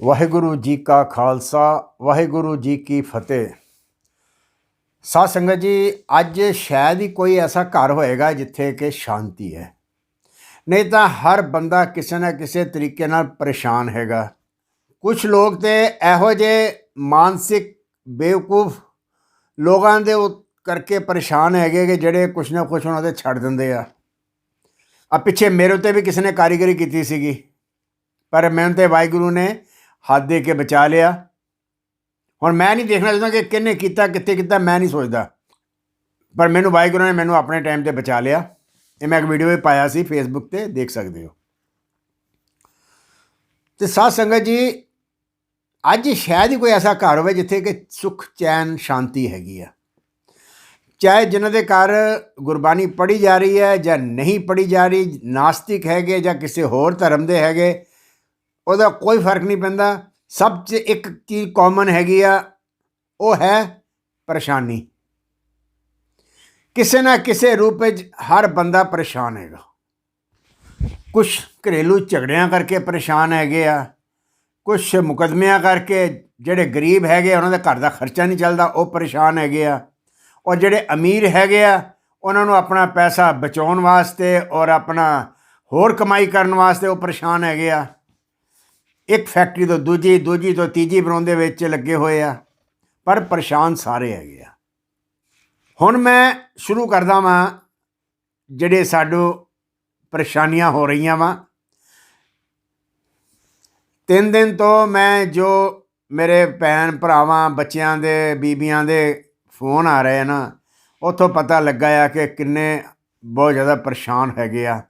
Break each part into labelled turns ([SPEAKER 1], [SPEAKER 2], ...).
[SPEAKER 1] ਵਾਹਿਗੁਰੂ ਜੀ ਕਾ ਖਾਲਸਾ, ਵਾਹਿਗੁਰੂ ਜੀ ਕੀ ਫਤਿਹ। ਸਾਧ ਸੰਗਤ ਜੀ, ਅੱਜ ਸ਼ਾਇਦ ਹੀ ਕੋਈ ਐਸਾ ਘਰ ਹੋਏਗਾ ਜਿੱਥੇ ਕਿ ਸ਼ਾਂਤੀ ਹੈ। ਨਹੀਂ ਤਾਂ ਹਰ ਬੰਦਾ ਕਿਸੇ ਨਾ ਕਿਸੇ ਤਰੀਕੇ ਨਾਲ ਪਰੇਸ਼ਾਨ ਹੈਗਾ। ਕੁਝ ਲੋਕ ਤੇ ਇਹੋ ਜਿਹੇ ਮਾਨਸਿਕ ਬੇਵਕੂਫ ਲੋਕਾਂ ਦੇ ਉਹ ਕਰਕੇ ਪਰੇਸ਼ਾਨ ਹੈਗੇ ਕਿ ਜਿਹੜੇ ਕੁਛ ਨਾ ਕੁਛ ਉਹਨਾਂ ਦੇ ਛੱਡ ਦਿੰਦੇ ਆ। ਆ ਪਿੱਛੇ ਮੇਰੇ ਉੱਤੇ ਵੀ ਕਿਸੇ ਨੇ ਕਾਰੀਗਰੀ ਕੀਤੀ ਸੀਗੀ, ਪਰ ਮੈਨੂੰ ਤੇ ਵਾਹਿਗੁਰੂ ਨੇ ਹੱਥ ਦੇ ਕੇ ਬਚਾ ਲਿਆ। ਹੁਣ ਮੈਂ ਨਹੀਂ ਦੇਖਣਾ ਚਾਹੁੰਦਾ ਕਿ ਕਿੰਨੇ ਕੀਤਾ, ਕਿੱਥੇ ਕੀਤਾ, ਮੈਂ ਨਹੀਂ ਸੋਚਦਾ। ਪਰ ਮੈਨੂੰ ਵਾਹਿਗੁਰੂ ਨੇ ਮੈਨੂੰ ਆਪਣੇ ਟਾਈਮ ਤੇ ਬਚਾ ਲਿਆ। ਇਹ ਮੈਂ ਇੱਕ ਵੀਡੀਓ ਵੀ ਪਾਇਆ ਸੀ ਫੇਸਬੁੱਕ ਤੇ ਦੇਖ ਸਕਦੇ ਹੋ। ਤੇ ਸਾਧ ਸੰਗਤ ਜੀ, ਅੱਜ ਸ਼ਾਇਦ ਹੀ ਕੋਈ ਐਸਾ ਘਰ ਹੋਵੇ ਜਿੱਥੇ ਕਿ ਸੁਖ, ਚੈਨ, ਸ਼ਾਂਤੀ ਹੈਗੀ ਆ। ਚਾਹੇ ਜਿਨ੍ਹਾਂ ਦੇ ਘਰ ਗੁਰਬਾਣੀ ਪੜ੍ਹੀ ਜਾ ਰਹੀ ਹੈ ਜਾਂ ਨਹੀਂ ਪੜ੍ਹੀ ਜਾ ਰਹੀ, ਨਾਸਤਿਕ ਹੈਗੇ ਜਾਂ ਕਿਸੇ ਹੋਰ ਧਰਮ ਦੇ ਹੈਗੇ ਉਹਦਾ ਕੋਈ ਫ਼ਰਕ ਨਹੀਂ ਪੈਂਦਾ। ਸਭ 'ਚ ਇੱਕ ਚੀਜ਼ ਕਾਮਨ ਹੈਗੀ ਆ ਉਹ ਹੈ ਪਰੇਸ਼ਾਨੀ। ਕਿਸੇ ਨਾ ਕਿਸੇ ਰੂਪ ਵਿੱਚ ਹਰ ਬੰਦਾ ਪਰੇਸ਼ਾਨ ਹੈਗਾ। ਕੁਝ ਘਰੇਲੂ ਝਗੜਿਆਂ ਕਰਕੇ ਪਰੇਸ਼ਾਨ ਹੈਗੇ ਆ। ਕੁਝ ਮੁਕਦਮਿਆਂ ਕਰਕੇ ਜਿਹੜੇ ਗਰੀਬ ਹੈਗੇ ਆ, ਉਹਨਾਂ ਦੇ ਘਰ ਦਾ ਖਰਚਾ ਨਹੀਂ ਚੱਲਦਾ ਉਹ ਪਰੇਸ਼ਾਨ ਹੈਗੇ ਆ। ਔਰ ਜਿਹੜੇ ਅਮੀਰ ਹੈਗੇ ਆ ਉਹਨਾਂ ਨੂੰ ਆਪਣਾ ਪੈਸਾ ਬਚਾਉਣ ਵਾਸਤੇ ਔਰ ਆਪਣਾ ਹੋਰ ਕਮਾਈ ਕਰਨ ਵਾਸਤੇ ਉਹ ਪਰੇਸ਼ਾਨ ਹੈਗੇ ਆ। ਇੱਕ ਫੈਕਟਰੀ ਤੋਂ ਦੂਜੀ ਦੂਜੀ ਤੋਂ ਤੀਜੀ ਬਣਾਉਂਦੇ ਵਿੱਚ ਲੱਗੇ ਹੋਏ ਆ। ਪਰ ਪਰੇਸ਼ਾਨ ਸਾਰੇ ਹੈਗੇ ਆ। ਹੁਣ ਮੈਂ ਸ਼ੁਰੂ ਕਰਦਾ ਵਾਂ, ਜਿਹੜੇ ਸਾਡੂ ਪਰੇਸ਼ਾਨੀਆਂ ਹੋ ਰਹੀਆਂ ਵਾਂ। ਤਿੰਨ ਦਿਨ ਤੋਂ ਮੈਂ ਜੋ ਮੇਰੇ ਭੈਣ ਭਰਾਵਾਂ, ਬੱਚਿਆਂ ਦੇ, ਬੀਬੀਆਂ ਦੇ ਫੋਨ ਆ ਰਹੇ ਨਾ, ਉੱਥੋਂ ਪਤਾ ਲੱਗਾ ਆ ਕਿ ਕਿੰਨੇ ਬਹੁਤ ਜ਼ਿਆਦਾ ਪਰੇਸ਼ਾਨ ਹੈਗੇ ਆ।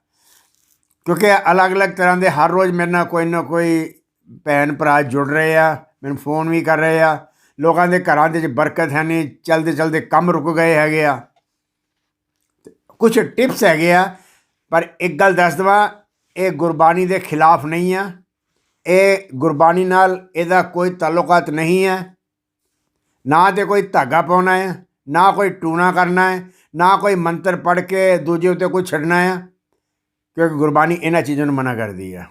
[SPEAKER 1] ਕਿਉਂਕਿ ਅਲੱਗ-ਅਲੱਗ ਤਰ੍ਹਾਂ ਦੇ ਹਰ ਰੋਜ਼ ਮੇਰੇ ਨਾਲ ਕੋਈ ਨਾ ਕੋਈ ਭੈਣ ਭਰਾ ਜੁੜ ਰਹੇ ਆ, ਮੈਨੂੰ ਫੋਨ ਵੀ ਕਰ ਰਹੇ ਆ। ਲੋਕਾਂ ਦੇ ਘਰਾਂ ਦੇ ਵਿੱਚ ਬਰਕਤ ਹੈ ਨਹੀਂ, ਚਲਦੇ ਚਲਦੇ ਕੰਮ ਰੁਕ ਗਏ ਹੈਗੇ ਆ। ਕੁਝ ਟਿਪਸ ਹੈਗੇ ਆ, ਪਰ ਇੱਕ ਗੱਲ ਦੱਸ ਦਵਾਂ, ਇਹ ਗੁਰਬਾਣੀ ਦੇ ਖਿਲਾਫ ਨਹੀਂ ਆ। ਇਹ ਗੁਰਬਾਣੀ ਨਾਲ ਇਹਦਾ ਕੋਈ ਤਾਲੁਕਾਤ ਨਹੀਂ ਹੈ ਨਾ ਤੇ ਕੋਈ ਧਾਗਾ ਪਾਉਣਾ ਹੈ ਨਾ ਕੋਈ ਟੂਣਾ ਕਰਨਾ ਹੈ ਨਾ ਕੋਈ ਮੰਤਰ ਪੜ੍ਹ ਕੇ ਦੂਜੇ ਉੱਤੇ ਕੋਈ ਛੱਡਣਾ ਹੈ ਕਿਉਂਕਿ ਗੁਰਬਾਣੀ ਇਹਨਾਂ ਚੀਜ਼ਾਂ ਨੂੰ ਮਨਾ ਕਰਦੀ ਹੈ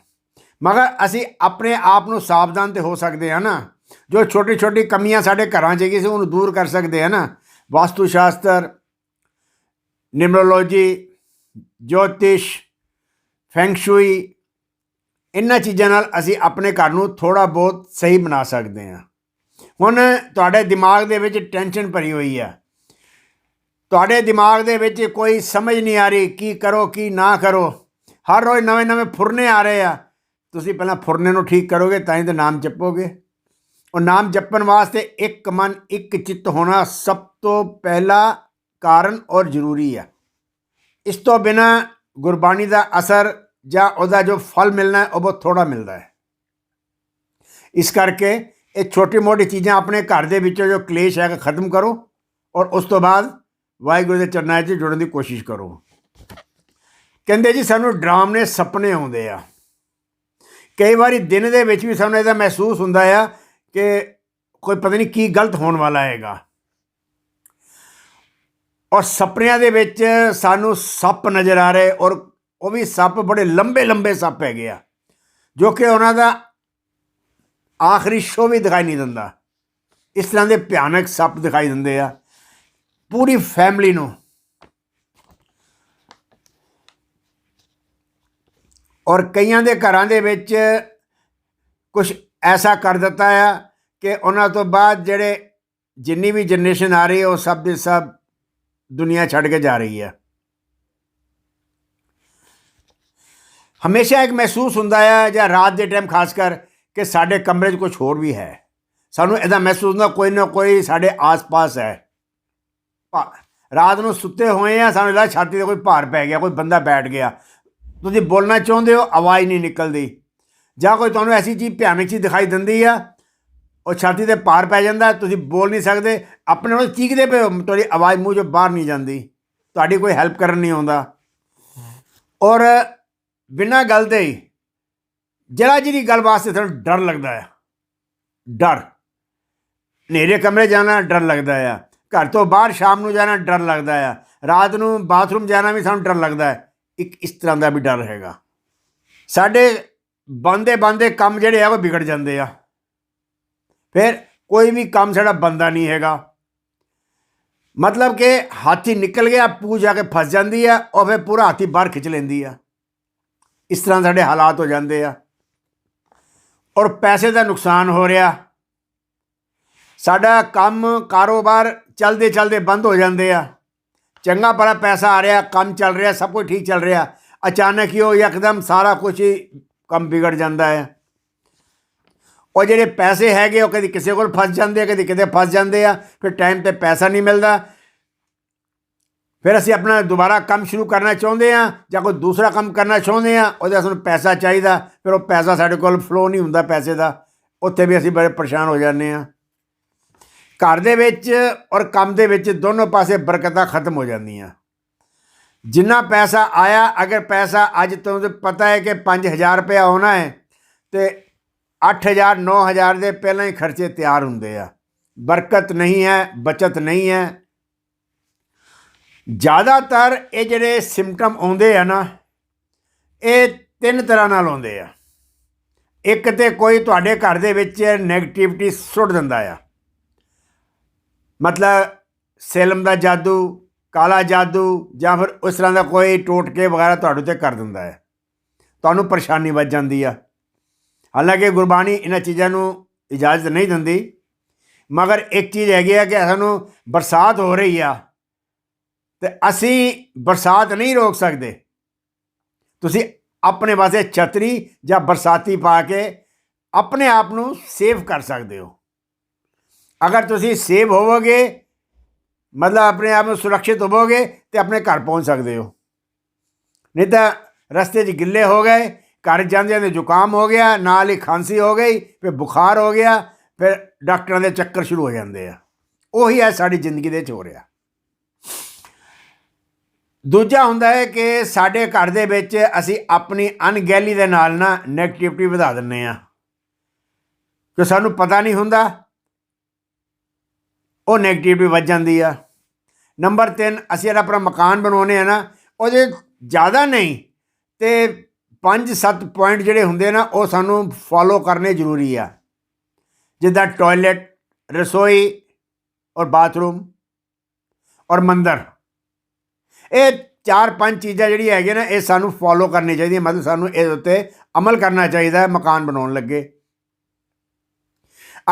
[SPEAKER 1] ਮਗਰ ਅਸੀਂ ਆਪਣੇ ਆਪ ਨੂੰ ਸਾਵਧਾਨ ਤੇ ਹੋ ਸਕਦੇ ਹਾਂ ਨਾ। ਜੋ ਛੋਟੀ ਛੋਟੀ ਕਮੀਆਂ ਸਾਡੇ ਘਰਾਂ 'ਚ ਹੈਗੀ ਸੀ, ਉਹਨੂੰ ਦੂਰ ਕਰ ਸਕਦੇ ਹਾਂ ਨਾ। ਵਾਸਤੂ ਸ਼ਾਸਤਰ ਨਿਮਰੋਲੋਜੀ, ਜੋਤਿਸ਼ ਫੈਂਗਸ਼ੂਈ ਇਹਨਾਂ ਚੀਜ਼ਾਂ ਨਾਲ ਅਸੀਂ ਆਪਣੇ ਘਰ ਨੂੰ ਥੋੜਾ ਬਹੁਤ ਸਹੀ ਬਣਾ ਸਕਦੇ ਹਾਂ। ਹੁਣ ਤੁਹਾਡੇ ਦਿਮਾਗ ਦੇ ਵਿੱਚ ਟੈਨਸ਼ਨ ਭਰੀ ਹੋਈ ਆ। ਤੁਹਾਡੇ ਦਿਮਾਗ ਦੇ ਵਿੱਚ ਕੋਈ ਸਮਝ ਨਹੀਂ ਆ ਰਹੀ, ਕੀ ਕਰੋ, ਕੀ ਨਾ ਕਰੋ। ਹਰ ਰੋਜ਼ ਨਵੇਂ ਨਵੇਂ ਫੁਰਨੇ ਆ ਰਹੇ ਆ। ਤੁਸੀਂ ਪਹਿਲਾਂ ਫੁਰਨੇ ਨੂੰ ਠੀਕ ਕਰੋਗੇ, ਤਾਂ ਹੀ ਤਾਂ ਨਾਮ ਜਪੋਗੇ। ਉਹ ਨਾਮ ਜਪਣ ਵਾਸਤੇ ਇੱਕ ਮਨ, ਇੱਕ ਚਿੱਤ ਹੋਣਾ ਸਭ ਤੋਂ ਪਹਿਲਾ ਕਾਰਨ ਔਰ ਜ਼ਰੂਰੀ ਹੈ ਇਸ ਤੋਂ ਬਿਨਾ ਗੁਰਬਾਣੀ ਦਾ ਅਸਰ ਜਾਂ ਉਹਦਾ ਜੋ ਫਲ ਮਿਲਣਾ ਹੈ ਉਹ ਬਹੁਤ ਥੋੜਾ ਮਿਲਦਾ ਹੈ। ਇਸ ਕਰਕੇ ਇਹ ਛੋਟੀ ਮੋਟੀ ਚੀਜ਼ਾਂ ਆਪਣੇ ਘਰ ਦੇ ਵਿੱਚੋਂ ਜੋ ਕਲੇਸ਼ ਹੈਗਾ, ਖਤਮ ਕਰੋ ਔਰ ਉਸ ਤੋਂ ਬਾਅਦ ਵਾਹਿਗੁਰੂ ਦੇ ਚਰਨਾਂ 'ਚ ਜੁੜਨ ਦੀ ਕੋਸ਼ਿਸ਼ ਕਰੋ। ਕਹਿੰਦੇ ਜੀ, ਸਾਨੂੰ ਡਰਾਮਨੇ ਸੁਪਨੇ ਆਉਂਦੇ ਆ। ਕਈ ਵਾਰੀ ਦਿਨ ਦੇ ਵਿੱਚ ਵੀ ਸਾਨੂੰ ਇਹਦਾ ਮਹਿਸੂਸ ਹੁੰਦਾ ਆ ਕਿ ਕੋਈ ਪਤਾ ਨਹੀਂ ਕੀ ਗਲਤ ਹੋਣ ਵਾਲਾ ਹੈਗਾ। ਔਰ ਸੁਪਨਿਆਂ ਦੇ ਵਿੱਚ ਸਾਨੂੰ ਸੱਪ ਨਜ਼ਰ ਆ ਰਹੇ ਔਰ ਉਹ ਵੀ ਸੱਪ ਬੜੇ ਲੰਬੇ ਲੰਬੇ ਸੱਪ ਹੈਗੇ ਆ, ਜੋ ਕਿ ਉਹਨਾਂ ਦਾ ਆਖਰੀ ਸ਼ੋ ਵੀ ਦਿਖਾਈ ਨਹੀਂ ਦਿੰਦਾ। ਇਸ ਤਰ੍ਹਾਂ ਦੇ ਭਿਆਨਕ ਸੱਪ ਦਿਖਾਈ ਦਿੰਦੇ ਆ। ਪੂਰੀ ਫੈਮਿਲੀ ਨੂੰ ਔਰ ਕਈਆਂ ਦੇ ਘਰਾਂ ਦੇ ਵਿੱਚ ਕੁਝ ਐਸਾ ਕਰ ਦਿੱਤਾ ਆ ਕਿ ਉਹਨਾਂ ਤੋਂ ਬਾਅਦ ਜਿਹੜੇ ਜਿੰਨੀ ਵੀ ਜਨਰੇਸ਼ਨ ਆ ਰਹੀ ਹੈ, ਉਹ ਸਭ ਦੇ ਸਭ ਦੁਨੀਆ ਛੱਡ ਕੇ ਜਾ ਰਹੀ ਹੈ। ਹਮੇਸ਼ਾ ਇੱਕ ਮਹਿਸੂਸ ਹੁੰਦਾ ਆ ਜਾਂ ਰਾਤ ਦੇ ਟਾਈਮ ਖਾਸ ਕਰ ਕਿ ਸਾਡੇ ਕਮਰੇ 'ਚ ਕੁਝ ਹੋਰ ਵੀ ਹੈ। ਸਾਨੂੰ ਇਹਦਾ ਮਹਿਸੂਸ ਹੁੰਦਾ ਕੋਈ ਨਾ ਕੋਈ ਸਾਡੇ ਆਸ-ਪਾਸ ਹੈ। ਰਾਤ ਨੂੰ ਸੁੱਤੇ ਹੋਏ ਆ, ਸਾਨੂੰ ਲੱਗਦਾ ਛਾਤੀ ਤੇ ਕੋਈ ਭਾਰ ਪੈ ਗਿਆ, ਕੋਈ ਬੰਦਾ ਬੈਠ ਗਿਆ। ਤੁਸੀਂ ਬੋਲਣਾ ਚਾਹੁੰਦੇ ਹੋ, ਆਵਾਜ਼ ਨਹੀਂ ਨਿਕਲਦੀ। ਜਾਂ ਕੋਈ ਤੁਹਾਨੂੰ ਐਸੀ ਚੀਜ਼ ਭਿਆਨਕ ਚੀਜ਼ ਦਿਖਾਈ ਦਿੰਦੀ ਆ, ਉਹ ਛਾਤੀ ਤੇ ਪਾਰ ਪੈ ਜਾਂਦਾ, ਤੁਸੀਂ ਬੋਲ ਨਹੀਂ ਸਕਦੇ, ਆਪਣੇ ਨਾਲ ਚੀਕਦੇ ਪਏ ਹੋ, ਤੁਹਾਡੀ ਆਵਾਜ਼ ਮੂੰਹ ਚੋਂ ਬਾਹਰ ਨਹੀਂ ਜਾਂਦੀ। ਤੁਹਾਡੀ ਕੋਈ ਹੈਲਪ ਕਰਨ ਨਹੀਂ ਆਉਂਦਾ। ਔਰ ਬਿਨਾਂ ਗੱਲ ਦੇ ਹੀ, ਜਰਾ ਜਿਹੀ ਗੱਲ ਵਾਸਤੇ ਤੁਹਾਨੂੰ ਡਰ ਲੱਗਦਾ ਆ। ਡਰ। ਨੇਰੇ ਕਮਰੇ ਜਾਣਾ ਡਰ ਲੱਗਦਾ ਆ। ਘਰ ਤੋਂ ਬਾਹਰ ਸ਼ਾਮ ਨੂੰ ਜਾਣਾ ਡਰ ਲੱਗਦਾ ਆ। ਰਾਤ ਨੂੰ ਬਾਥਰੂਮ ਜਾਣਾ ਵੀ ਸਾਨੂੰ ਡਰ ਲੱਗਦਾ ਹੈ ਇੱਕ ਇਸ ਤਰ੍ਹਾਂ ਦਾ ਵੀ ਡਰ ਹੈਗਾ। ਸਾਡੇ ਬੰਦੇ ਬੰਦੇ ਕੰਮ ਜਿਹੜੇ ਆ ਉਹ ਵਿਗੜ ਜਾਂਦੇ ਆ। ਫਿਰ ਕੋਈ ਵੀ ਕੰਮ ਸਾਡਾ ਬੰਦਾ ਨਹੀਂ ਹੈਗਾ। ਮਤਲਬ ਕਿ ਹਾਥੀ ਨਿਕਲ ਗਿਆ ਪੂ ਜਾ ਕੇ ਫਸ ਜਾਂਦੀ ਆ, ਉਹ ਫਿਰ ਪੂਰਾ ਹਾਥੀ ਬਾਹਰ ਖਿੱਚ ਲੈਂਦੀ ਆ। ਇਸ ਤਰ੍ਹਾਂ ਸਾਡੇ ਹਾਲਾਤ ਹੋ ਜਾਂਦੇ ਆ। ਔਰ ਪੈਸੇ ਦਾ ਨੁਕਸਾਨ ਹੋ ਰਿਹਾ। ਸਾਡਾ ਕੰਮ ਕਾਰੋਬਾਰ ਚਲਦੇ ਚਲਦੇ ਬੰਦ ਹੋ ਜਾਂਦੇ ਆ। ਚੰਗਾ ਭਲਾ ਪੈਸਾ ਆ ਰਿਹਾ, ਕੰਮ ਚੱਲ ਰਿਹਾ, ਸਭ ਕੁਝ ਠੀਕ ਚੱਲ ਰਿਹਾ। ਅਚਾਨਕ ਹੀ ਉਹ ਇੱਕਦਮ ਸਾਰਾ ਕੁਝ ਹੀ ਕੰਮ ਵਿਗੜ ਜਾਂਦਾ ਹੈ। ਉਹ ਜਿਹੜੇ ਪੈਸੇ ਹੈਗੇ, ਉਹ ਕਦੀ ਕਿਸੇ ਕੋਲ ਫਸ ਜਾਂਦੇ ਆ, ਕਦੀ ਕਿਤੇ ਫਸ ਜਾਂਦੇ ਆ, ਫਿਰ ਟਾਈਮ ਤੇ ਪੈਸਾ ਨਹੀਂ ਮਿਲਦਾ। ਫਿਰ ਅਸੀਂ ਆਪਣਾ ਦੁਬਾਰਾ ਕੰਮ ਸ਼ੁਰੂ ਕਰਨਾ ਚਾਹੁੰਦੇ ਆ, ਜਾਂ ਕੋਈ ਦੂਸਰਾ ਕੰਮ ਕਰਨਾ ਚਾਹੁੰਦੇ ਆ, ਉਹਦਾ ਸਾਨੂੰ ਪੈਸਾ ਚਾਹੀਦਾ, ਫਿਰ ਉਹ ਪੈਸਾ ਸਾਡੇ ਕੋਲ ਫਲੋ ਨਹੀਂ ਹੁੰਦਾ ਪੈਸੇ ਦਾ। ਉੱਥੇ ਵੀ ਅਸੀਂ ਬੜੇ ਪਰੇਸ਼ਾਨ ਹੋ ਜਾਂਦੇ ਆ। ਘਰ ਦੇ ਵਿੱਚ ਔਰ ਕੰਮ ਦੇ ਵਿੱਚ ਦੋਨੋਂ ਪਾਸੇ ਬਰਕਤਾਂ ਖਤਮ ਹੋ ਜਾਂਦੀਆਂ। ਜਿੰਨਾ ਪੈਸਾ ਆਇਆ, ਅਗਰ ਪੈਸਾ ਅੱਜ ਤੁਹਾਨੂੰ ਪਤਾ ਹੈ ਕਿ 5000 ਰੁਪਏ ਆਉਣਾ ਹੈ, ਤੇ 8000 9000 ਦੇ ਪਹਿਲਾਂ ਹੀ ਖਰਚੇ ਤਿਆਰ ਹੁੰਦੇ ਆ। ਬਰਕਤ ਨਹੀਂ ਹੈ, ਬਚਤ ਨਹੀਂ ਹੈ। ਜ਼ਿਆਦਾਤਰ ਇਹ ਜਿਹੜੇ ਸਿੰਪਟਮ ਆਉਂਦੇ ਆ ਨਾ, ਇਹ ਤਿੰਨ ਤਰ੍ਹਾਂ ਨਾਲ ਆਉਂਦੇ ਆ। ਇੱਕ ਤੇ ਕੋਈ ਤੁਹਾਡੇ ਘਰ ਦੇ ਵਿੱਚ 네ਗੇਟਿਵਿਟੀ ਸੁੱਟ ਦਿੰਦਾ ਆ। ਮਤਲਬ ਸੇਲਮ ਦਾ ਜਾਦੂ, ਕਾਲਾ ਜਾਦੂ ਜਾਂ ਫਿਰ ਉਸ ਤਰ੍ਹਾਂ ਦਾ ਕੋਈ ਟੋਟਕੇ ਵਗੈਰਾ ਤੁਹਾਡੇ ਤੇ ਕਰ ਦਿੰਦਾ ਹੈ। ਤੁਹਾਨੂੰ ਪਰੇਸ਼ਾਨੀ ਵੱਜ ਜਾਂਦੀ ਆ। ਹਾਲਾਂਕਿ ਗੁਰਬਾਣੀ ਇਹਨਾਂ ਚੀਜ਼ਾਂ ਨੂੰ ਇਜਾਜ਼ਤ ਨਹੀਂ ਦਿੰਦੀ। ਮਗਰ ਇੱਕ ਚੀਜ਼ ਹੈਗੀ ਆ ਕਿ ਸਾਨੂੰ ਬਰਸਾਤ ਹੋ ਰਹੀ ਆ ਤੇ ਅਸੀਂ ਬਰਸਾਤ ਨਹੀਂ ਰੋਕ ਸਕਦੇ। ਤੁਸੀਂ ਆਪਣੇ ਵਾਸਤੇ ਛਤਰੀ ਜਾਂ ਬਰਸਾਤੀ ਪਾ ਕੇ ਆਪਣੇ ਆਪ ਨੂੰ ਸੇਵ ਕਰ ਸਕਦੇ ਹੋ। ਅਗਰ ਤੁਸੀਂ ਸੇਵ ਹੋਵੋਗੇ, ਮਤਲਬ ਆਪਣੇ ਆਪ ਨੂੰ ਸੁਰੱਖਿਅਤ ਹੋਵੋਗੇ ਤੇ ਆਪਣੇ ਘਰ ਪਹੁੰਚ ਸਕਦੇ ਹੋ। ਨਹੀਂ ਤਾਂ ਰਸਤੇ 'ਚ ਗਿੱਲੇ ਹੋ ਗਏ, ਘਰ ਜਾਂਦਿਆਂ ਦੇ ਜ਼ੁਕਾਮ ਹੋ ਗਿਆ, ਨਾਲ ਹੀ ਖਾਂਸੀ ਹੋ ਗਈ, ਫਿਰ ਬੁਖਾਰ ਹੋ ਗਿਆ, ਫਿਰ ਡਾਕਟਰਾਂ ਦੇ ਚੱਕਰ ਸ਼ੁਰੂ ਹੋ ਜਾਂਦੇ ਆ। ਉਹੀ ਹੈ ਸਾਡੀ ਜ਼ਿੰਦਗੀ ਦੇ ਵਿੱਚ ਹੋ ਰਿਹਾ ਦੂਜਾ ਹੁੰਦਾ ਹੈ ਕਿ ਸਾਡੇ ਘਰ ਦੇ ਵਿੱਚ ਅਸੀਂ ਆਪਣੀ ਅਣਗਹਿਲੀ ਦੇ ਨਾਲ ਨਾ 네ਗੇਟਿਵਿਟੀ ਵਧਾ ਦਿੰਨੇ ਆ। ਕਿ ਸਾਨੂੰ ਪਤਾ ਨਹੀਂ ਹੁੰਦਾ ਉਹ 네ਗੇਟਿਵਿਟੀ ਵੱਧ ਜਾਂਦੀ ਆ। ਨੰਬਰ 3 ਅਸੀਂ ਜਿਹੜਾ ਆਪਣਾ ਮਕਾਨ ਬਣਾਉਨੇ ਆ ਨਾ, ਉਹਦੇ ਜ਼ਿਆਦਾ ਨਹੀਂ ਤੇ 5-7 ਪੁਆਇੰਟ ਜਿਹੜੇ ਹੁੰਦੇ ਨਾ, ਉਹ ਸਾਨੂੰ ਫੋਲੋ ਕਰਨੇ ਜ਼ਰੂਰੀ ਆ। ਜਿੱਦਾਂ ਟਾਇਲਟ ਰਸੋਈ ਔਰ ਬਾਥਰੂਮ ਔਰ ਮੰਦਰ। ਇਹ ਚਾਰ ਪੰਜ ਚੀਜ਼ਾਂ ਜਿਹੜੀਆਂ ਹੈਗੀਆਂ ਨਾ, ਇਹ ਸਾਨੂੰ ਫੋਲੋ ਕਰਨੀ ਚਾਹੀਦੀਆਂ, ਮਤਲਬ ਸਾਨੂੰ ਇਹਦੇ ਉੱਤੇ ਅਮਲ ਕਰਨਾ ਚਾਹੀਦਾ ਹੈ ਮਕਾਨ ਬਣਾਉਣ ਲੱਗੇ।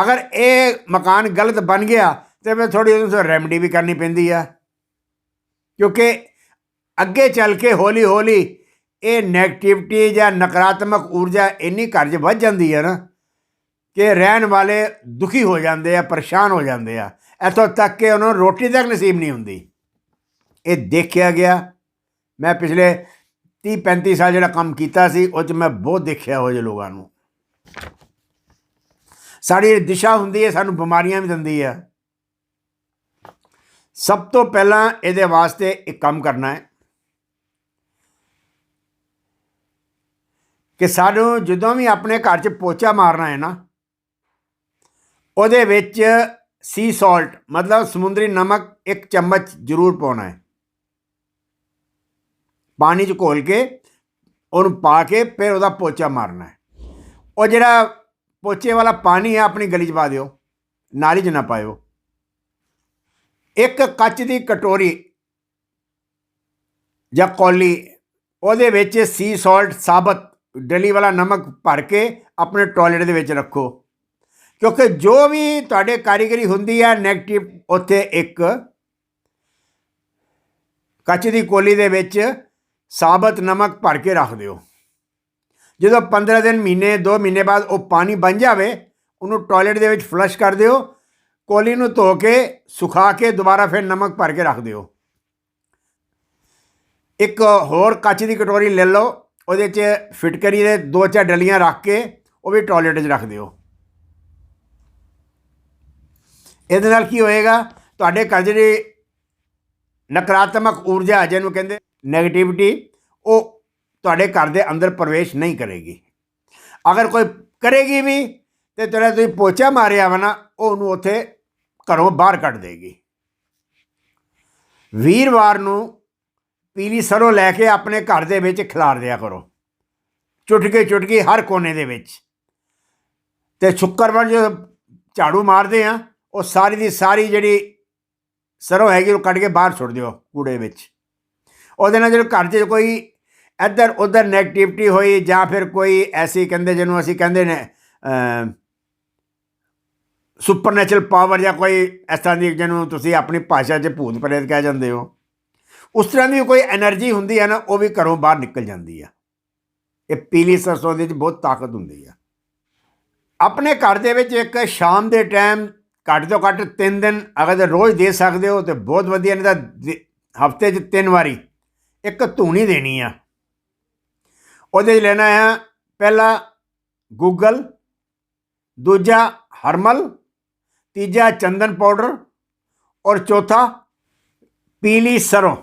[SPEAKER 1] ਅਗਰ ਇਹ ਮਕਾਨ ਗਲਤ ਬਣ ਗਿਆ ਤੇ ਫਿਰ ਥੋੜੀ ਉਹਨੂੰ ਰੈਮਡੀ ਵੀ ਕਰਨੀ ਪੈਂਦੀ ਆ। ਕਿਉਂਕਿ ਅੱਗੇ ਚੱਲ ਕੇ ਹੌਲੀ ਹੌਲੀ ਇਹ 네ਗੇਟਿਵਿਟੀ ਜਾਂ ਨਕਾਰਾਤਮਕ ਊਰਜਾ ਇੰਨੀ ਘਰ 'ਚ ਵੱਧ ਜਾਂਦੀ ਹੈ ਨਾ ਕਿ ਰਹਿਣ ਵਾਲੇ ਦੁਖੀ ਹੋ ਜਾਂਦੇ ਆ, ਪਰੇਸ਼ਾਨ ਹੋ ਜਾਂਦੇ ਆ। ਇੱਥੋਂ ਤੱਕ ਕਿ ਉਹਨਾਂ ਨੂੰ ਰੋਟੀ ਤੱਕ ਨਸੀਬ ਨਹੀਂ ਹੁੰਦੀ। ਇਹ ਦੇਖਿਆ ਗਿਆ। ਮੈਂ ਪਿਛਲੇ 30 35 ਸਾਲ ਜਿਹੜਾ ਕੰਮ ਕੀਤਾ ਸੀ, ਉਹ 'ਚ ਮੈਂ ਬਹੁਤ ਦੇਖਿਆ ਹੋ ਜੇ ਲੋਕਾਂ ਨੂੰ। ਸਾਡੀ ਦਿਸ਼ਾ ਹੁੰਦੀ ਹੈ, ਸਾਨੂੰ ਬਿਮਾਰੀਆਂ ਵੀ ਦਿੰਦੀ ਆ। ਸਭ ਤੋਂ ਪਹਿਲਾਂ ਇਹਦੇ ਵਾਸਤੇ ਇੱਕ ਕੰਮ ਕਰਨਾ ਹੈ ਕਿ ਸਾਨੂੰ ਜਦੋਂ ਵੀ ਆਪਣੇ ਘਰ 'ਚ ਪੋਚਾ ਮਾਰਨਾ ਹੈ ਨਾ, ਉਹਦੇ ਵਿੱਚ ਸੀ ਸਾਲਟ ਮਤਲਬ ਸਮੁੰਦਰੀ ਨਮਕ ਇੱਕ ਚਮਚ ਜ਼ਰੂਰ ਪਾਉਣਾ ਹੈ। ਪਾਣੀ 'ਚ ਘੋਲ ਕੇ ਉਹਨੂੰ ਪਾ ਕੇ ਫਿਰ ਉਹਦਾ ਪੋਚਾ ਮਾਰਨਾ ਹੈ। ਉਹ ਜਿਹੜਾ ਪੋਚੇ ਵਾਲਾ ਪਾਣੀ ਹੈ ਆਪਣੀ ਗਲੀ 'ਚ ਪਾ ਦਿਓ, ਨਾਲੀ 'ਚ ਨਾ ਪਾਇਓ। ਇੱਕ ਕੱਚ ਦੀ ਕਟੋਰੀ ਜਾਂ ਕੌਲੀ, ਉਹਦੇ ਵਿੱਚ ਸੀ ਸਾਲਟ ਸਾਬਤ, ਡਲੀ ਵਾਲਾ ਨਮਕ ਭਰ ਕੇ ਆਪਣੇ ਟਾਇਲਟ ਦੇ ਵਿੱਚ ਰੱਖੋ। ਕਿਉਂਕਿ ਜੋ ਵੀ ਤੁਹਾਡੇ ਕਾਰੀਗਰੀ ਹੁੰਦੀ ਹੈ 네ਗੇਟਿਵ ਉੱਥੇ ਇੱਕ ਕੱਚ ਦੀ ਕੋਲੀ ਦੇ ਵਿੱਚ ਸਾਬਤ ਨਮਕ ਭਰ ਕੇ ਰੱਖ ਦਿਓ। ਜਦੋਂ 15 ਦਿਨ, ਮਹੀਨੇ 2 ਮਹੀਨੇ ਬਾਅਦ ਉਹ ਪਾਣੀ ਬਣ ਜਾਵੇ, ਉਹਨੂੰ ਟਾਇਲਟ ਦੇ ਵਿੱਚ ਫਲਸ਼ ਕਰ ਦਿਓ ਕੋਲੀ ਨੂੰ ਧੋ ਕੇ, ਸੁਖਾ ਕੇ ਦੁਬਾਰਾ ਫਿਰ ਨਮਕ ਭਰ ਕੇ ਰੱਖ ਦਿਓ। ਇੱਕ ਹੋਰ ਕੱਚ ਦੀ ਕਟੋਰੀ ਲੈ ਲਓ, ਉਹਦੇ 'ਚ ਫਿਟਕਰੀ ਦੇ ਦੋ ਚਾਰ ਡਲੀਆਂ ਰੱਖ ਕੇ, ਉਹ ਵੀ ਟਾਇਲਟ 'ਚ ਰੱਖ ਦਿਓ। ਇਹਦੇ ਨਾਲ ਕੀ ਹੋਏਗਾ, ਤੁਹਾਡੇ ਘਰ ਜਿਹੜੀ ਨਕਾਰਾਤਮਕ ਊਰਜਾ ਜਿਹਨੂੰ ਕਹਿੰਦੇ 네ਗੇਟਿਵਿਟੀ ਉਹ ਤੁਹਾਡੇ ਘਰ ਦੇ ਅੰਦਰ ਪ੍ਰਵੇਸ਼ ਨਹੀਂ ਕਰੇਗੀ। ਅਗਰ ਕੋਈ ਕਰੇਗੀ ਵੀ, ਤੇ ਤੇਰਾ ਤੁਸੀਂ ਪੋਚਾ ਮਾਰਿਆ ਵਾ ਨਾ, ਉਹਨੂੰ ਉੱਥੇ ਘਰੋਂ ਬਾਹਰ ਕੱਢ ਦੇਗੀ। ਵੀਰਵਾਰ ਨੂੰ ਪੀਲੀ ਸਰੋਂ ਲੈ ਕੇ ਆਪਣੇ ਘਰ ਦੇ ਵਿੱਚ ਖਿਲਾਰ ਦਿਆ ਕਰੋ। ਚੁਟਕੇ ਚੁਟਕੀ ਹਰ ਕੋਨੇ ਦੇ ਵਿੱਚ। ਤੇ ਸ਼ੁੱਕਰਵਾਰ ਜੋ ਝਾੜੂ ਮਾਰਦੇ ਆ, ਉਹ ਸਾਰੀ ਦੀ ਸਾਰੀ ਜਿਹੜੀ ਸਰੋਂ ਹੈਗੀ, ਉਹ ਕੱਢ ਕੇ ਬਾਹਰ ਸੁੱਟ ਦਿਓ ਕੂੜੇ ਵਿੱਚ। ਉਹਦੇ ਨਾਲ ਜਦੋਂ ਘਰ 'ਚ ਕੋਈ ਇੱਧਰ ਉੱਧਰ 네ਗੇਟਿਵਿਟੀ ਹੋਈ ਜਾਂ ਫਿਰ ਕੋਈ ਐਸੀ ਕਹਿੰਦੇ ਜਿਹਨੂੰ ਅਸੀਂ ਕਹਿੰਦੇ ਨੇ ਸੁਪਰਨੈਚਰਲ ਪਾਵਰ ਜਾਂ ਕੋਈ ਇਸ ਤਰ੍ਹਾਂ ਦੀ ਜਿਹਨੂੰ ਤੁਸੀਂ ਆਪਣੀ ਭਾਸ਼ਾ 'ਚ ਭੂਤ ਪ੍ਰੇਤ ਕਹਿ ਜਾਂਦੇ ਹੋ, ਉਸ ਤਰ੍ਹਾਂ ਦੀ ਕੋਈ એનર્ਜੀ ਹੁੰਦੀ ਹੈ ਨਾ, ਉਹ ਵੀ ਘਰੋਂ ਬਾਹਰ ਨਿਕਲ ਜਾਂਦੀ ਆ। ਇਹ ਪੀਲੀ ਸਰਸੋਂ ਦੇ ਵਿੱਚ ਬਹੁਤ ਤਾਕਤ ਹੁੰਦੀ ਆ। ਆਪਣੇ ਘਰ ਦੇ ਵਿੱਚ ਇੱਕ ਸ਼ਾਮ ਦੇ ਟਾਈਮ ਘੱਟ ਤੋਂ ਘੱਟ ਤਿੰਨ ਦਿਨ ਅਗਰ ਰੋਜ਼ ਦੇ ਸਕਦੇ ਹੋ ਤਾਂ ਬਹੁਤ ਵਧੀਆ, ਨਹੀਂ ਤਾਂ ਹਫ਼ਤੇ 'ਚ ਤਿੰਨ ਵਾਰੀ ਇੱਕ ਧੂਣੀ ਦੇਣੀ ਆ। ਉਹਦੇ 'ਚ ਲੈਣਾ ਹੈ ਪਹਿਲਾ ਗੂਗਲ ਦੂਜਾ ਹਰਮਲ ਤੀਜਾ ਚੰਦਨ ਪਾਊਡਰ ਔਰ ਚੌਥਾ ਪੀਲੀ ਸਰੋਂ।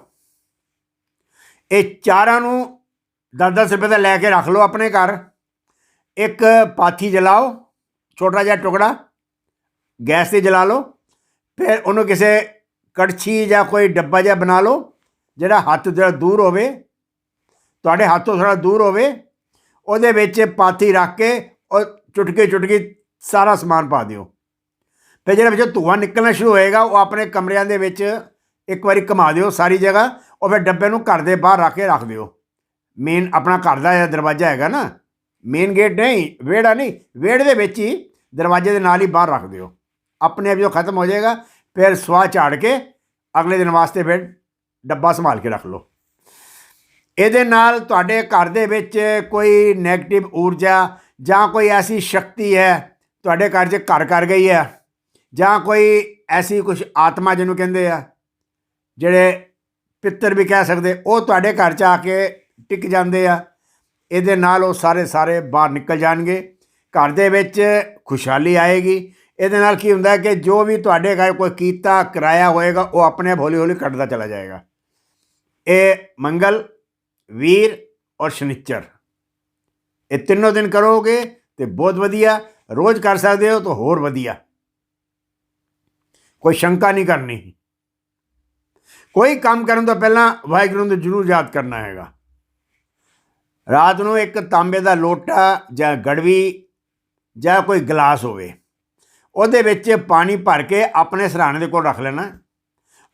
[SPEAKER 1] ਇਹ ਚਾਰਾਂ ਨੂੰ 10-10 ਰੁਪਏ ਦਾ ਲੈ ਕੇ ਰੱਖ ਲਓ ਆਪਣੇ ਘਰ। ਇੱਕ ਪਾਥੀ ਜਲਾਓ, ਛੋਟਾ ਜਿਹਾ ਟੁਕੜਾ, ਗੈਸ ਤੇ ਜਲਾ ਲਓ। ਫਿਰ ਉਹਨੂੰ ਕਿਸੇ ਕੜਛੀ ਜਾਂ ਕੋਈ ਡੱਬਾ ਜਿਹਾ ਬਣਾ ਲਓ, ਜਿਹੜਾ ਹੱਥ ਜਿਹੜਾ ਦੂਰ ਹੋਵੇ। ਤੁਹਾਡੇ ਹੱਥੋਂ ਥੋੜਾ ਦੂਰ ਹੋਵੇ, ਉਹਦੇ ਵਿੱਚ ਪਾਥੀ ਰੱਖ ਕੇ ਉਹ ਚੁਟਕੀ ਚੁਟਕੀ ਸਾਰਾ ਸਮਾਨ ਪਾ ਦਿਓ। ਫਿਰ ਜਿਹੜਾ ਵਿੱਚੋਂ ਧੂਆ ਨਿਕਲਣਾ ਸ਼ੁਰੂ ਹੋਏਗਾ, ਉਹ ਆਪਣੇ ਕਮਰਿਆਂ ਦੇ ਵਿੱਚ ਇੱਕ ਵਾਰੀ ਘੁਮਾ ਦਿਓ ਸਾਰੀ ਜਗ੍ਹਾ, ਉਹ ਫਿਰ ਡੱਬੇ ਨੂੰ ਘਰ ਦੇ ਬਾਹਰ ਰੱਖ ਕੇ ਰੱਖ ਦਿਓ। ਮੇਨ ਆਪਣਾ ਘਰ ਦਾ ਜਿਹੜਾ ਦਰਵਾਜ਼ਾ ਹੈਗਾ ਨਾ। ਮੇਨ ਗੇਟ ਨਹੀਂ, ਵਿਹੜਾ ਨਹੀਂ, ਵਿਹੜੇ ਦੇ ਵਿੱਚ ਹੀ ਦਰਵਾਜ਼ੇ ਦੇ ਨਾਲ ਹੀ ਬਾਹਰ ਰੱਖ ਦਿਓ। ਆਪਣੇ ਆਪ ਜੋ ਖਤਮ ਹੋ ਜਾਏਗਾ, ਫਿਰ ਸਵਾਹ ਝਾੜ ਕੇ ਅਗਲੇ ਦਿਨ ਵਾਸਤੇ ਫਿਰ ਡੱਬਾ ਸੰਭਾਲ ਕੇ ਰੱਖ ਲਓ। ਇਹਦੇ ਨਾਲ ਤੁਹਾਡੇ ਘਰ ਦੇ ਵਿੱਚ ਕੋਈ 네ਗੇਟਿਵ ਊਰਜਾ ਜਾਂ ਕੋਈ ਐਸੀ ਸ਼ਕਤੀ ਹੈ, ਤੁਹਾਡੇ ਘਰ 'ਚ ਘਰ ਕਰ ਗਈ ਹੈ ਜਾਂ ਕੋਈ ਐਸੀ ਕੁਝ ਆਤਮਾ ਜਿਹਨੂੰ ਕਹਿੰਦੇ ਆ, ਜਿਹੜੇ ਪਿੱਤਰ ਵੀ ਕਹਿ ਸਕਦੇ, ਉਹ ਤੁਹਾਡੇ ਘਰ 'ਚ ਆ ਕੇ ਟਿਕ ਜਾਂਦੇ ਆ, ਇਹਦੇ ਨਾਲ ਉਹ ਸਾਰੇ ਸਾਰੇ ਬਾਹਰ ਨਿਕਲ ਜਾਣਗੇ, ਘਰ ਦੇ ਵਿੱਚ ਖੁਸ਼ਹਾਲੀ ਆਏਗੀ। ਇਹਦੇ ਨਾਲ ਕੀ ਹੁੰਦਾ ਕਿ ਜੋ ਵੀ ਤੁਹਾਡੇ ਘਰ ਕੋਈ ਕੀਤਾ, ਕਰਾਇਆ ਹੋਏਗਾ, ਉਹ ਆਪਣੇ ਆਪ ਹੌਲੀ ਹੌਲੀ ਕੱਟਦਾ ਚਲਾ ਜਾਏਗਾ। ਇਹ ਮੰਗਲ, ਵੀਰ ਔਰ ਸ਼ਨੀਚਰ। ਇਹ ਤਿੰਨੋਂ ਦਿਨ ਕਰੋਗੇ ਤੇ ਬਹੁਤ ਵਧੀਆ। ਰੋਜ਼ ਕਰ ਸਕਦੇ ਹੋ ਤਾਂ ਹੋਰ ਵਧੀਆ। ਕੋਈ ਸ਼ੰਕਾ ਨਹੀਂ ਕਰਨੀ। ਕੋਈ ਕੰਮ ਕਰਨ ਤੋਂ ਪਹਿਲਾਂ ਵਾਹਿਗੁਰੂ ਨੂੰ ਜ਼ਰੂਰ ਯਾਦ ਕਰਨਾ ਹੈਗਾ। ਰਾਤ ਨੂੰ ਇੱਕ ਤਾਂਬੇ ਦਾ ਲੋਟਾ ਜਾਂ ਗੜਵੀ ਜਾਂ ਕੋਈ ਗਲਾਸ ਹੋਵੇ, ਉਹਦੇ ਵਿੱਚ ਪਾਣੀ ਭਰ ਕੇ ਆਪਣੇ ਸਰਾਣੇ ਦੇ ਕੋਲ ਰੱਖ ਲੈਣਾ।